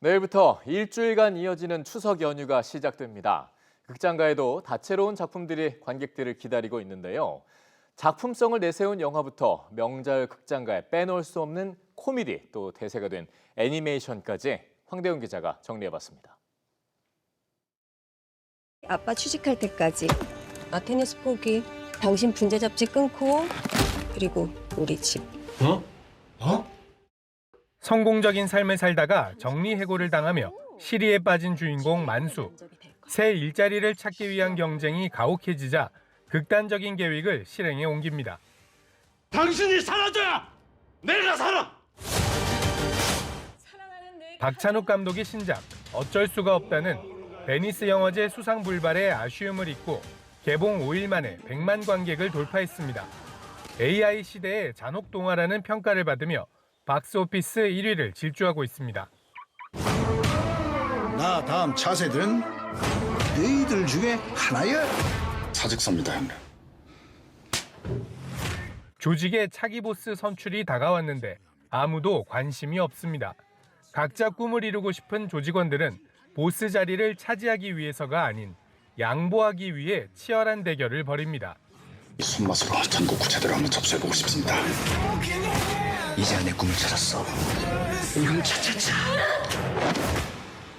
내일부터 일주일간 이어지는 추석 연휴가 시작됩니다. 극장가에도 다채로운 작품들이 관객들을 기다리고 있는데요. 작품성을 내세운 영화부터 명절 극장가에 빼놓을 수 없는 코미디 또 대세가 된 애니메이션까지 황대훈 기자가 정리해봤습니다. 아빠 취직할 때까지 나 테니스 포기 당신 분재 잡지 끊고 그리고 우리 집 어? 어? 성공적인 삶을 살다가 정리해고를 당하며 시리에 빠진 주인공 만수. 새 일자리를 찾기 위한 경쟁이 가혹해지자 극단적인 계획을 실행에 옮깁니다. 당신이 사라져야 내가 살아! 박찬욱 감독의 신작 어쩔 수가 없다는 베니스 영화제 수상 불발에 아쉬움을 잊고 개봉 5일 만에 100만 관객을 돌파했습니다. AI 시대의 잔혹 동화라는 평가를 받으며 박스오피스 1위를 질주하고 있습니다. 나 다음 차세들은 너희들 중에 하나야. 사직서입니다, 형님. 조직의 차기 보스 선출이 다가왔는데 아무도 관심이 없습니다. 각자 꿈을 이루고 싶은 조직원들은 보스 자리를 차지하기 위해서가 아닌 양보하기 위해 치열한 대결을 벌입니다. 이 손맛으로 전국 구체대로 한번 접수해보고 싶습니다. 이제야 내 꿈을 찾았어. 이건 차차차.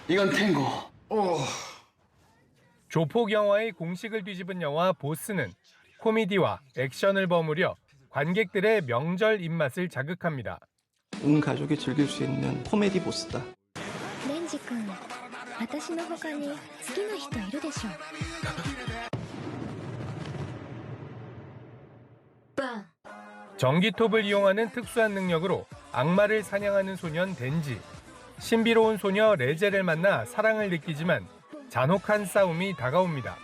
이건 탱고. 조폭 영화의 공식을 뒤집은 영화 보스는 코미디와 액션을 버무려 관객들의 명절 입맛을 자극합니다. 온 가족이 즐길 수 있는 코미디 보스다. レンジ君私の他に好きな人いるでしょバン 전기톱을 이용하는 특수한 능력으로 악마를 사냥하는 소년 덴지. 신비로운 소녀 레제를 만나 사랑을 느끼지만 잔혹한 싸움이 다가옵니다.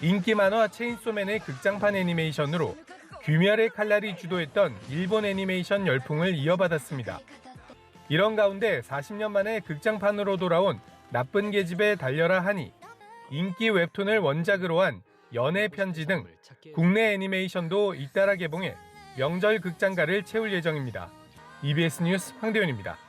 인기 만화 체인소맨의 극장판 애니메이션으로 귀멸의 칼날이 주도했던 일본 애니메이션 열풍을 이어받았습니다. 이런 가운데 40년 만에 극장판으로 돌아온 나쁜 계집에 달려라 하니 인기 웹툰을 원작으로 한 연애 편지 등 국내 애니메이션도 잇따라 개봉해 명절 극장가를 채울 예정입니다. EBS 뉴스 황대현입니다.